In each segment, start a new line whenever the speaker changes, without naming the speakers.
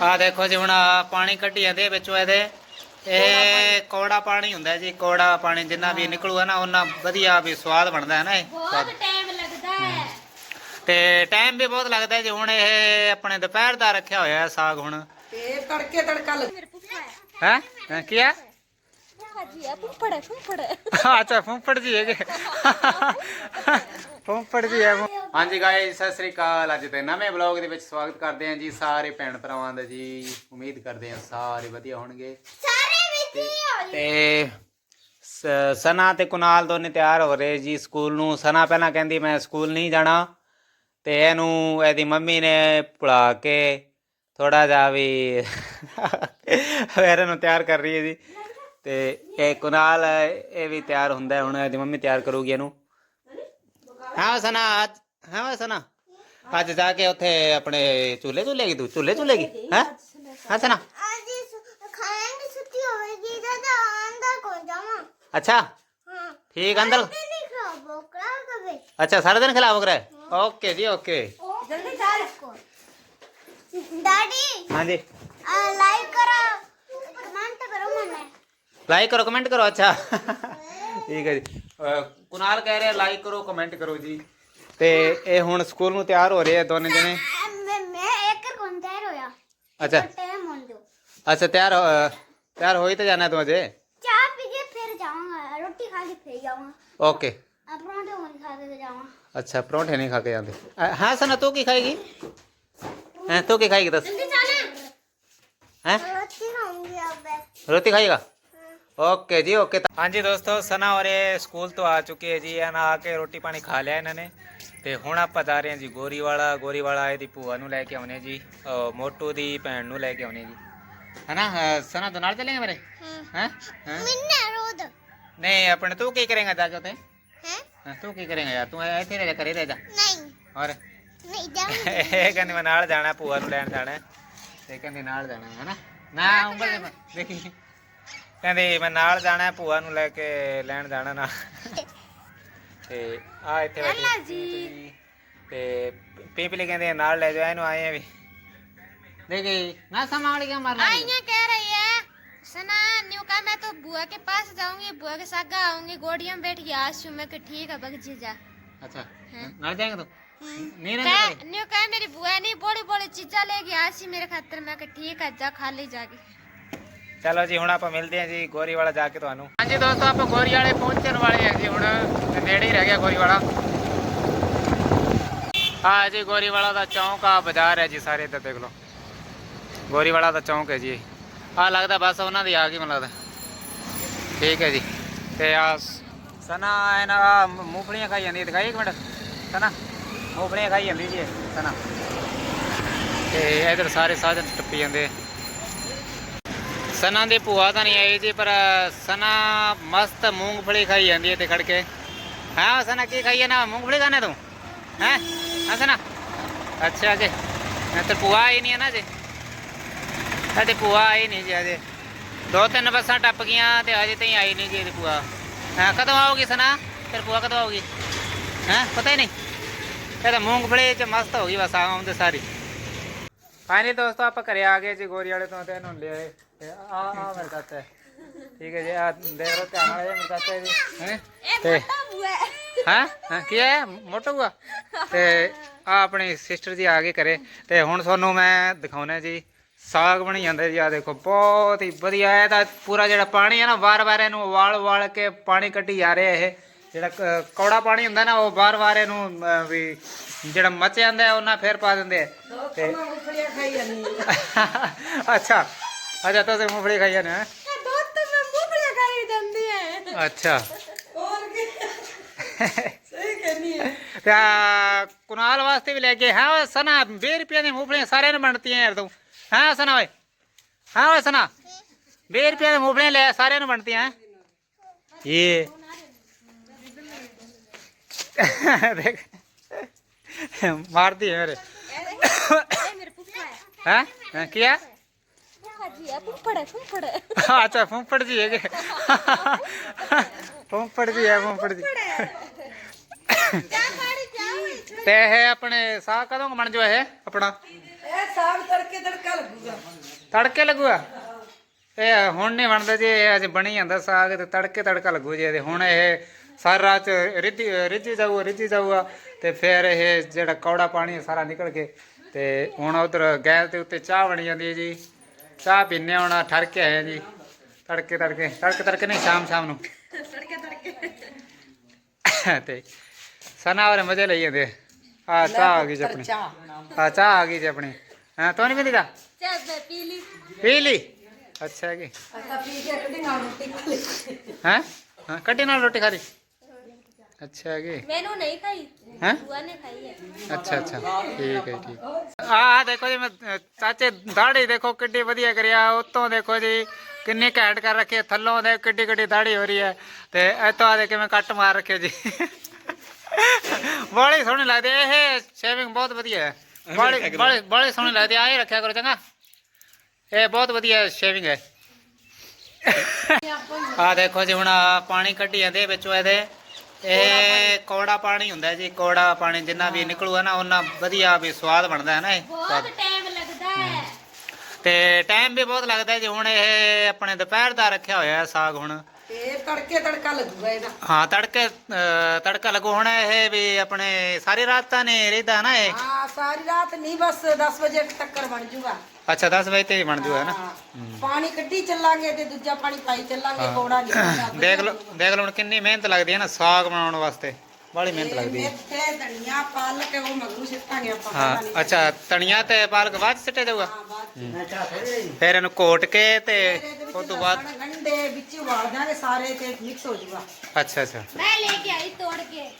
ਆ ਦੇਖੋ ਜੀ ਹੁਣ ਆਹ ਪਾਣੀ ਕੱਢੀ ਜਾਂਦੇ ਵਿੱਚੋਂ ਇਹਦੇ। ਇਹ ਕੌੜਾ ਪਾਣੀ ਹੁੰਦਾ ਜੀ ਕੌੜਾ ਪਾਣੀ ਜਿੰਨਾ ਵੀ ਨਿਕਲੂਗਾ ਨਾ ਉਹਨਾਂ ਵਧੀਆ ਵੀ ਸਵਾਦ ਬਣਦਾ ਹੈ ਨਾ ਇਹ।
ਬਹੁਤ ਟਾਈਮ ਲੱਗਦਾ ਹੈ।
ਤੇ ਟਾਈਮ ਵੀ ਬਹੁਤ ਲੱਗਦਾ ਜੀ ਹੁਣ ਇਹ ਆਪਣੇ ਦੁਪਹਿਰ ਦਾ ਰੱਖਿਆ ਹੋਇਆ ਹੈ ਸਾਗ ਹੁਣ।
ਤੇ ਤੜਕੇ ਤੜਕਾ ਲੱਗ
ਮੇਰੇ ਹੈ।
ਹੈ? ਕੀ ਆ
ਪੁੱਪਾ ਜੀ ਆ ਪੁੱਪੜ ਪੁੱਪੜ
ਅੱਛਾ ਫੁੰਫੜ ਜੀ ਹੈਗੇ। ਫੁੰਫੜ ਜੀ ਹੈ ਹਾਂਜੀ ਗਾਇਸ ਸਤਿ ਸ੍ਰੀ ਅਕਾਲ। ਅੱਜ ਤੇ ਨਵੇਂ ਬਲੌਗ ਦੇ ਵਿੱਚ ਸਵਾਗਤ ਕਰਦੇ ਹਾਂ ਜੀ ਸਾਰੇ ਭੈਣ ਭਰਾਵਾਂ ਦਾ ਜੀ। ਉਮੀਦ ਕਰਦੇ ਹਾਂ ਸਾਰੇ ਵਧੀਆ ਹੋਣਗੇ।
ਸਾਰੇ ਵਿੱਚ
ਤੇ ਸ- ਸਨਾ ਤੇ ਕੁਨਾਲ ਦੋਨੇ ਤਿਆਰ ਹੋ ਰਹੇ ਜੀ ਸਕੂਲ ਨੂੰ। ਸਨਾ ਪਹਿਲਾਂ ਕਹਿੰਦੀ ਮੈਂ ਸਕੂਲ ਨਹੀਂ ਜਾਣਾ। ਤੇ ਇਹਨੂੰ ਇਹਦੀ ਮੰਮੀ ਨੇ ਭੁਲਾ ਕੇ ਥੋੜਾ ਜਿਹਾ ਵੀ ਫਿਰ ਇਹਨੂੰ ਤਿਆਰ ਕਰ ਰਹੀ ਹੈ ਜੀ। ਤੇ ਇਹ ਕੁਨਾਲ ਇਹ ਵੀ ਤਿਆਰ ਹੁੰਦਾ ਹੈ, ਹੁਣ ਇਹਦੀ ਮੰਮੀ ਤਿਆਰ ਕਰੂਗੀ ਇਹਨੂੰ। ਹਾਂ ਸਨਾ ਅੱਜ ਹਾਂ ਵਾ ਸਨਾ ਅੱਜ ਜਾ ਕੇ ਉੱਥੇ ਆਪਣੇ ਚੁੱਲ੍ਹੇ ਚੁੱਲੇਗੀ ਤੂੰ ਚੁੱਲ੍ਹੇ ਚੁੱਲੇਗੀ ਹੈ ਹਾਂ ਸਨਾ
ਅੱਜ ਖਾਣੇ ਛੁੱਟੀ ਹੋਵੇਗੀ ਤਾਂ ਅੰਦਰ ਕੋ ਜਾਵਾਂ
ਅੱਛਾ
ਹਾਂ
ਠੀਕ ਅੰਦਰ
ਨਹੀਂ ਖਾਬੋ ਕਰਾ ਕਵੇ
अच्छा सारा दिन खिलाओ करे ओके जी ओके
ਜਲਦੀ ਜਾ इसको ਡੈਡੀ
हाँ जी
ਲਾਈਕ ਕਰੋ ਕਮੈਂਟ ਕਰੋ ਮਨੇ
लाइक करो कमेंट करो अच्छा ठीक है जी ਕੁਨਾਲ ਕਹਿ ਰਿਹਾ ਲਾਈਕ ਕਰੋ ਕਮੈਂਟ ਕਰੋ ਜੀ। ਤੇ ਇਹ ਹੁਣ ਸਕੂਲ ਨੂੰ ਤਿਆਰ ਹੋ ਰਹੇ ਆ ਦੋਨੇ ਜਣੇ?
ਮੈਂ ਇੱਕ ਕੋਨ ਤਿਆਰ ਹੋਇਆ।
ਅੱਛਾ। ਅੱਛਾ ਤਿਆਰ ਤਿਆਰ ਹੋਈ ਤਾਂ ਜਾਣਾ ਤੂੰ
ਚਾਹ ਪੀ ਕੇ ਫਿਰ ਜਾਵਾਂਗਾ ਰੋਟੀ ਖਾ ਕੇ ਫਿਰ ਜਾਵਾਂਗਾ। ਓਕੇ ਖਾ ਕੇ
ਅੱਛਾ ਪਰੌਂਠੇ ਨਹੀਂ ਖਾ ਕੇ ਜਾਂਦੇ। ਹਾਂ ਸਨਾ ਤੂੰ ਕੀ ਖਾਏਗੀ? ਹੈ ਤੂੰ ਕੀ ਖਾਏਗੀ ਦੱਸ।
ਜਲਦੀ ਰੋਟੀ ਖਾਉਂਗੀ
ਰੋਟੀ ਖਾਏਗਾ? ਓਕੇ ਜੀ ਓਕੇ ਹਾਂਜੀ ਦੋਸਤੋ ਸਨਾ ਔਰ ਇਹ ਸਕੂਲ ਤੋਂ ਆ ਚੁੱਕੇ ਹੈ ਜੀ। ਇਹਨਾਂ ਆ ਕੇ ਰੋਟੀ ਪਾਣੀ ਖਾ ਲਿਆ ਇਹਨਾਂ ਨੇ। ਤੇ ਹੁਣ ਆਪਾਂ ਜਾ ਰਹੇ ਹਾਂ ਜੀ ਗੋਰੀਵਾਲਾ। ਗੋਰੀਵਾਲਾ ਇਹਦੀ ਭੂਆ ਨੂੰ ਲੈ ਕੇ ਆਉਣੇ ਜੀ। ਮੋਟੂ ਦੀ ਭੈਣ ਨੂੰ ਲੈ ਕੇ ਆਉਣੇ ਜੀ। ਹੈਨਾ? ਸਨਾ ਤੋਂ ਨਾਲ ਚੱਲੇਗਾ ਮੇਰੇ? ਹੈ।
ਮਿੰਨਾ ਰੋਦ
ਨਹੀਂ ਆਪਣੇ ਤੂੰ ਕੀ ਕਰੇਗਾ ਜਾ ਕੇ ਉੱਥੇ?
ਹੈ?
ਤੂੰ ਕੀ ਕਰੇਗਾ ਯਾਰ ਤੂੰ ਇੱਥੇ ਰਹਿ ਜਾ ਕਰੇ ਰਹਿ ਜਾ।
ਨਹੀਂ।
ਔਰ
ਨਹੀਂ ਜਾਵਾਂ
ਇਹ ਕਹਿੰਦੀ ਮੈਂ ਨਾਲ ਜਾਣਾ ਭੂਆ ਨੂੰ ਲੈਣ ਜਾਣਾ। ਤੇ ਕਹਿੰਦੀ ਨਾਲ ਜਾਣਾ ਹੈ ਨਾ ਨਾ ਉਂਗਲ ਦੇ ਦੇਖੀ। ਕਹਿੰਦੀ ਮੈਂ ਨਾਲ ਜਾਣਾ ਹੈ, ਭੂਆ ਨੂੰ ਲੈ ਕੇ ਲੈਣ ਜਾਣਾ ਨਾ ਤੇ ਆ ਇੱਥੇ ਬੈਠੀ
ਨਾਨਾ ਜੀ।
ਤੇ ਪੀਪਲੀ ਕਹਿੰਦੇ ਨਾਲ ਲੈ ਜਾਓ ਇਹਨੂੰ ਆਏ ਆ ਵੀ ਦੇਖੀ ਨਾ ਸਮਾਂ ਵਾਲੀ ਕਿਉਂ ਮਾਰ ਲਈ
आइया कह रही है सना न्यू का मैं तो बुआ के पास जाऊंगी बुआ के साथ आऊंगी गोड़िया में बैठ के आशु मैं कि ठीक है बग जीजा
ਅੱਛਾ ਨਾਲ ਜਾਏਗਾ ਤੂੰ ਨਹੀਂ
कह
ਰਹਿਣਾ
न्यू कह मेरी बुआ नहीं बड़ी बड़ी चीजा लेगी आशी मेरे खातर मैं कि ठीक है जा खा ले जाके
ਚਲੋ ਜੀ, ਹੁਣ ਆਪਾਂ ਮਿਲਦੇ ਹਾਂ ਜੀ ਗੋਰੀ ਵਾਲਾ ਜਾ ਕੇ ਤੁਹਾਨੂੰ। ਹਾਂਜੀ ਦੋਸਤੋ, ਆਪਾਂ ਗੋਰੀ ਵਾਲੇ ਪਹੁੰਚਣ ਵਾਲੇ ਹਾਂ ਜੀ ਹੁਣ। ਨੇੜੇ ਹੀ ਰਹਿ ਗਿਆ ਗੋਰੀ ਵਾਲਾ। ਆ ਜੀ, ਗੋਰੀ ਵਾਲਾ ਦਾ ਚੌਂਕ ਆ ਬਾਜ਼ਾਰ ਹੈ ਜੀ ਸਾਰੇ ਇੱਧਰ ਦੇਖ ਲਓ। ਗੋਰੀ ਵਾਲਾ ਦਾ ਚੌਂਕ ਹੈ ਜੀ ਆ ਲੱਗਦਾ ਬਸ ਉਹਨਾਂ ਦੀ ਆ ਗਈ, ਮੈਨੂੰ ਲੱਗਦਾ। ਠੀਕ ਹੈ ਜੀ। ਤੇ ਆ ਸਨਾ ਇਹਨਾਂ ਆਹ ਮੂੰਗਫਲੀਆਂ ਖਾਈ ਜਾਂਦੀ ਦਿਖਾਈ ਇੱਕ ਮਿੰਟ। ਸਨਾ, ਮੂੰਗਫਲੀਆਂ ਖਾਈ ਜਾਂਦੀ ਜੀ ਸਨਾ। ਤੇ ਇਧਰ ਸਾਰੇ ਸਾਧਨ ਟੱਪੀ ਜਾਂਦੇ ਸਨਾ ਦੀ ਭੂਆ ਤਾਂ ਨਹੀਂ ਆਈ ਜੀ, ਪਰ ਸਨਾ ਮਸਤ ਮੂੰਗਫਲੀ ਖਾਈ ਜਾਂਦੀ ਹੈ ਤੇ ਖੜ ਕੇ। ਹਾਂ, ਸਨਾ ਕੀ ਖਾਈ ਨਾ ਮੂੰਗਫਲੀ ਖਾਣੇ ਤੂੰ? ਹੈ? ਹਾਂ, ਸਨਾ? ਅੱਛਾ ਜੀ ਮੈਂ ਤੇ ਭੂਆ ਆਈ ਨਹੀਂ ਹੈ ਨਾ ਜੀ ਸਾਡੀ ਭੂਆ ਆਈ ਨਹੀਂ ਜੀ ਅਜੇ। ਦੋ ਤਿੰਨ ਬੱਸਾਂ ਟੱਪ ਗਈਆਂ ਤੇ ਅਜੇ ਤਾਈਂ ਆਈ ਨਹੀਂ ਜੀ ਇਹਦੀ ਭੂਆ। ਹਾਂ, ਕਦੋਂ ਆਉਗੀ ਸਨਾ? ਫਿਰ ਭੂਆ ਕਦੋਂ ਆਉਗੀ ਹੈ? ਪਤਾ ਹੀ ਨਹੀਂ। ਇਹ ਤਾਂ ਮੂੰਗਫਲੀ ਚ ਮਸਤ ਹੋ ਗਈ ਬਸ ਆਉਂਦੇ ਸਾਰੀ। ਫਾਈਨਲੀ ਦੋਸਤੋ ਆਪਾਂ ਘਰੇ ਆ ਗਏ ਜੀ ਗੋਰੀ ਵਾਲੇ ਤੋਂ ਤੇ ਇਹਨੂੰ ਲਿਆਏ। ਤੇ ਆ ਆ ਮੇਰੇ ਹੈ ਠੀਕ ਹੈ ਜੀ ਆ ਦੇਖ ਲਓ ਧਿਆਨ ਨਾਲ ਇਹ ਮੇਰੇ ਹੈ ਜੀ। ਹੈ? ਤੇ ਹਾਂ। ਹਾਂ? ਕੀ ਹੈ? ਮੋਟਾ ਹੁਆ ਤੇ ਆ ਆਪਣੀ ਸਿਸਟਰ ਜੀ ਆ ਗਏ ਘਰੇ। ਤੇ ਹੁਣ ਤੁਹਾਨੂੰ ਮੈਂ ਦਿਖਾਉਣਾ ਜੀ ਸਾਗ ਬਣੀ ਜਾਂਦਾ ਜੀ ਆ ਦੇਖੋ ਬਹੁਤ ਹੀ ਵਧੀਆ। ਹੈ ਤਾਂ ਪੂਰਾ ਜਿਹੜਾ ਪਾਣੀ ਹੈ ਨਾ ਵਾਰ-ਵਾਰ ਇਹਨੂੰ ਉਬਾਲ ਉਬਾਲ ਕੇ ਪਾਣੀ ਕੱਢੀ ਜਾ ਰਿਹਾ ਇਹ। ਜਿਹੜਾ ਕੌੜਾ ਪਾਣੀ ਹੁੰਦਾ ਨਾ ਉਹ ਬਾਰ-ਬਾਰ ਇਹਨੂੰ ਵੀ ਜਿਹੜਾ ਮਚ ਜਾਂਦਾ ਹੈ ਉਹਨਾਂ ਫੇਰ ਪਾ ਦਿੰਦੇ ਆ। ਤੇ
ਖਾਈ ਹੈ
ਅੱਛਾ। ਅੱਛਾ ਜਾਂਦੇ
ਤਾਂ ਮੈਂ ਮੁਫਲੀਆਂ ਖਾਈ ਜਾਂਦੀ ਹੈ
ਅੱਛਾ।
ਹੋਰ ਕੀ? ਸਹੀ ਕਹਿੰਦੀ ਹੈ
ਤੇ ਆ, ਕੁਨਾਲ ਵਾਸਤੇ ਵੀ ਲੈ ਕੇ ਹਾਂ ਓਏ ਸਨਾ 20 ਰੁਪਏ ਦੀ ਮੂੰਗਫਲੀਆਂ ਸਾਰਿਆਂ ਨੇ ਵੰਡਤੀਆਂ ਯਾਰ ਤੂੰ। ਹਾਂ ਸਨਾ ਓਏ। ਹਾਂ ਓਏ ਸਨਾ। 20 ਰੁਪਏ ਦੀ ਮੂੰਗਫਲੀਆਂ ਲੈ ਸਾਰਿਆਂ ਨੇ ਵੰਡਤੀਆਂ ਦੇਖ ਮਾਰਦੀ ਹੈ ਮੇਰੇ
ये मेरे पुप्पा है
ਹੈ ਹਾਂ ਕੀ ਹੈ
पुप्पा जी है पुप्पड़ है पुप्पड़ है
ਅੱਛਾ ਫੁੰਫੜ ਜੀ ਹੈਗੇ ਫੁੰਫੜ ਜੀ ਹੈ ਫੁੰਫੜ ਜੀ
क्या मारी क्या हुई
ਤੇ ਇਹ ਆਪਣੇ ਸਾਹ ਕਦੋਂ ਕੁ ਬਣ ਜੋ ਇਹ ਆਪਣਾ
ਇਹ ਸਾਗ ਤੜਕੇ ਤੜਕਾ ਲੱਗੂਗਾ
ਤੜਕੇ ਲੱਗੂਗਾ ਇਹ ਹੁਣ ਨਹੀਂ ਬਣਦਾ ਜੀ ਇਹ ਅਜੇ ਬਣੀ ਜਾਂਦਾ ਸਾਗ ਤੇ ਤੜਕੇ ਤੜਕਾ ਲੱਗੂ ਜੀ ਇਹਦੇ ਹੁਣ ਇਹ ਸਾਰੀ ਰਾਤ ਰਿੱਝੀ ਰਿੱਝੀ ਜਾਊਗਾ ਰਿੱਝੀ ਜਾਊਗਾ ਤੇ ਫਿਰ ਇਹ ਜਿਹੜਾ ਕੌੜਾ ਪਾਣੀ ਸਾਰਾ ਨਿਕਲ ਕੇ ਤੇ ਹੁਣ ਉਧਰ ਗੈਸ ਦੇ ਉੱਤੇ ਚਾਹ ਬਣੀ ਜਾਂਦੀ ਹੈ ਜੀ। ਚਾਹ ਪੀਨੇ ਹੁਣ ਠਰ ਕੇ ਆਏ ਜੀ। ਤੜਕੇ ਤੜਕੇ ਤੜਕੇ ਤੜਕੇ ਨਹੀਂ ਸ਼ਾਮ ਸ਼ਾਮ ਨੂੰ।
ਤੜਕੇ ਤੜਕੇ।
ਤੇ ਸਨਾ ਵਾਲੇ ਮਜ਼ੇ ਲਈ ਜਾਂਦੇ ਆ। ਚਾਹ ਆ ਗਈ ਜੀ ਆਪਣੀ। ਆ ਚਾਹ ਆ ਗਈ ਜੀ ਆਪਣੀ। ਹਾਂ ਤੂੰ ਨਹੀਂ ਪੀਂਦੀ ਚਾਹ?
ਮੈਂ ਪੀ ਲਈ।
ਪੀ ਲਈ? ਅੱਛਾ ਜੀ।
ਅੱਛਾ ਪੀ ਕੇ ਕਦੀ ਨਾਲ ਰੋਟੀ ਖਾ ਲਈ।
ਹੈਂ? ਹਾਂ ਕੱਟੀ ਨਾਲ ਰੋਟੀ ਖਾਦੀ ਅੱਛਾ ਜੀ
ਮੈਨੂੰ ਨਹੀਂ ਖਾਈ।
ਹੈਂ?
ਬੁਆ ਨੇ ਖਾਈ ਹੈ।
ਅੱਛਾ ਅੱਛਾ। ਠੀਕ ਹੈ ਠੀਕ ਆ ਆ ਦੇਖੋ ਜੀ ਮੈਂ ਅ, ਚਾਚੇ ਦਾੜੀ ਦੇਖੋ ਕਿੱਡੀ ਵਧੀਆ ਕਰਿਆ ਉਤੋਂ ਦੇਖੋ ਜੀ ਕਿੰਨੀ ਘੈਂਟ ਕਰ ਰੱਖੀ ਹੈ, ਥੱਲੋਂ ਦੇ ਕਿੱਡੀ ਕਿੱਡੀ ਦਾੜੀ ਹੋ ਰਹੀ ਹੈ। ਤੇ ਇਤੋਂ ਆ ਦੇ ਕਿਵੇਂ ਕੱਟ ਮਾਰ ਰੱਖੇ ਜੀ। ਬੜੀ ਸੋਹਣੀ ਲੱਗਦੀ ਹੈ। ਇਹ ਸ਼ੇਵਿੰਗ ਬਹੁਤ ਵਧੀਆ ਹੈ। ਬੜੀ ਬੜੀ ਬੜੀ ਸੋਹਣੀ ਲੱਗਦੀ ਹੈ। ਆਏ ਰੱਖਿਆ ਕਰੋ ਚੰਗਾ। ਇਹ ਬਹੁਤ ਵਧੀਆ ਸ਼ੇਵਿੰਗ ਹੈ। ਆ ਦੇਖੋ ਜੀ ਹੁਣ ਆਹ ਪਾਣੀ ਕੱਢੀ ਜਾਂਦੇ ਵਿੱਚੋਂ ਇਹਦੇ। ਇਹ ਕੋੜਾ ਪਾਣੀ ਹੁੰਦਾ ਜੀ ਕੋੜਾ ਪਾਣੀ ਜਿੰਨਾ ਵੀ ਨਿਕਲੂਗਾ ਨਾ ਉਹਨਾਂ ਵਧੀਆ ਵੀ ਸਵਾਦ ਬਣਦਾ ਹੈ ਨਾ ਇਹ।
ਬਹੁਤ ਟਾਈਮ ਲੱਗਦਾ ਹੈ।
ਤੇ ਟਾਈਮ ਵੀ ਬਹੁਤ ਲੱਗਦਾ ਜੀ। ਹੁਣ ਇਹ ਆਪਣੇ ਦੁਪਹਿਰ ਦਾ ਰੱਖਿਆ ਹੋਇਆ ਹੈ ਸਾਗ ਹੁਣ।
ਤੇ ਤੜਕੇ ਤੜਕਾ ਲੱਗੂਗਾ ਇਹਦਾ।
ਹਾਂ ਤੜਕੇ ਤੜਕਾ ਲੱਗੂ। ਹੁਣ ਇਹ ਵੀ ਆਪਣੇ ਸਾਰੀ ਰਾਤ ਤਾਂ ਨਹੀਂ ਰਹਿਦਾ ਨਾ ਇਹ?
ਹਾਂ ਸਾਰੀ ਰਾਤ ਨਹੀਂ ਬਸ 10 ਵਜੇ ਤੱਕ ਬਣ ਜੂਗਾ।
ਅੱਛਾ 10 ਵਜੇ ਤੇ ਬਣ ਜੂਗਾ ਨਾ।
ਪਾਣੀ ਕੱਢੀ ਚੱਲਾਂਗੇ ਤੇ ਦੂਜਾ ਪਾਣੀ ਪਾਈ ਚੱਲਾਂਗੇ ਕੋੜਾ ਨਹੀਂ
ਦੇਖ ਲਓ ਦੇਖ ਲਓ ਹੁਣ ਕਿੰਨੀ ਮਿਹਨਤ ਲੱਗਦੀ ਹੈ ਨਾ ਸਾਗ ਬਣਾਉਣ ਵਾਸਤੇ। ਬੜੀ ਮਿਹਨਤ ਲੱਗਦੀ ਹੈ।
ਮੇਥੇ ਧਨੀਆ ਪਾਲਕ ਉਹ ਮਗਰੂ ਸਿੱਟਾਂਗੇ ਆਪਾਂ
ਹਾਂ। ਅੱਛਾ ਧਨੀਆ ਤੇ ਪਾਲਕ ਬਾਅਦ
ਬਾਅਦ ਚ।
ਫਿਰ ਇਹਨੂੰ। ਕੋਟ ਕੇ ਤੇ ਉਸ ਤੋਂ ਬਾਅਦ
ਗੰਢੇ ਵਿੱਚ ਉਬਾਲ ਦਾਂਗੇ ਸਾਰੇ ਤੇ ਮਿਕਸ ਹੋ ਜੂਗਾ
ਅੱਛਾ ਅੱਛਾ।
ਮੈਂ ਲੈ ਕੇ ਆਈ ਤੋੜ ਕੇ।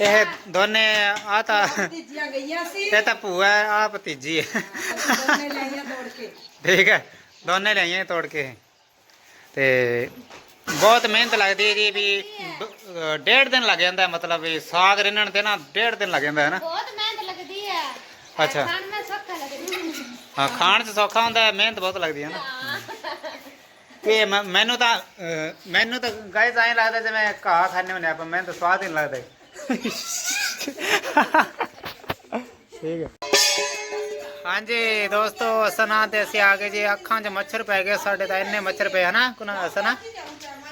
ਇਹ ਦੋਨੇ ਆ ਤਾਂ
ਤੀਜੀਆਂ ਗਈਆਂ ਸੀ।
ਇਹ ਤਾਂ ਭੂਆ ਹੈ ਆ ਭਤੀਜੀ ਹੈ।
ਦੋਨੇ ਲੈਈਆਂ ਤੋੜ ਕੇ।
ਠੀਕ ਹੈ ਦੋਨੇ ਲਿਆਈਆਂ ਤੋੜ ਕੇ। ਤੇ ਬਹੁਤ ਮਿਹਨਤ ਲੱਗਦੀ ਹੈ ਜੀ ਵੀ ਡੇਢ ਦਿਨ ਲੱਗ ਜਾਂਦਾ ਹੈ, ਮਤਲਬ ਵੀ ਸਾਗ ਰਿੰਨਣ ਤੇ ਨਾ ਡੇਢ ਦਿਨ ਲੱਗ ਜਾਂਦਾ ਹੈ ਨਾ?
ਬਹੁਤ ਮਿਹਨਤ ਲੱਗਦੀ ਹੈ।
ਅੱਛਾ।
ਖਾਣ में ਸੌਖਾ ਲੱਗਦੀ।
ਹਾਂ ਖਾਣ 'ਚ ਸੌਖਾ ਹੁੰਦਾ ਹੈ ਮਿਹਨਤ ਬਹੁਤ ਲੱਗਦੀ ਹੈ ਨਾ। ਇਹ ਮ- ਮੈਨੂੰ ਤਾਂ ਅ, ਮੈਨੂੰ ਤਾਂ ਗਾਇਸ ਐਂ ਲੱਗਦਾ ਜਿਵੇਂ ਘਾਹ ਖਾਣੇ ਹੁੰਦੇ ਆਪਾਂ ਮੈਨੂੰ ਤਾਂ ਸਵਾਦ ਹੀ ਨਹੀਂ ਲੱਗਦਾ ਠੀਕ ਹੈ। ਹਾਂਜੀ ਦੋਸਤੋ ਅਸਨਾ ਤੇ ਅਸੀਂ ਆ ਗਏ ਜੀ ਅੱਖਾਂ 'ਚ ਮੱਛਰ ਪੈ ਗਏ ਸਾਡੇ ਤਾਂ ਇੰਨੇ ਮੱਛਰ ਪਏ ਹਨਾ ਕੁਨਾ ਅਸਨਾ?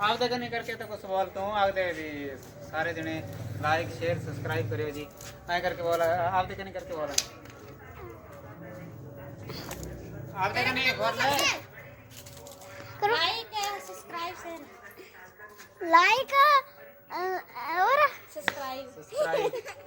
ਆਪਦੇ ਕਨੇ ਕਰਕੇ ਤਾਂ ਕੁਝ ਸਵਾਲ ਤੋਂ ਆਪਦੇ ਵੀ ਸਾਰੇ ਜਣੇ ਲਾਈਕ ਸ਼ੇਅਰ ਸਬਸਕ੍ਰਾਈਬ ਕਰਿਓ ਜੀ ਐ ਕਰਕੇ ਬੋਲ ਆਪਦੇ ਕਨੇ ਕਰਕੇ ਬੋਲ ਆਪਦੇ ਕਨੇ ਬੋਲ
करो लाइक सब्सक्राइब से लाइक और सब्सक्राइब
ਸਬਸਕ੍ਰਾਈਬ
सब्सक्राइब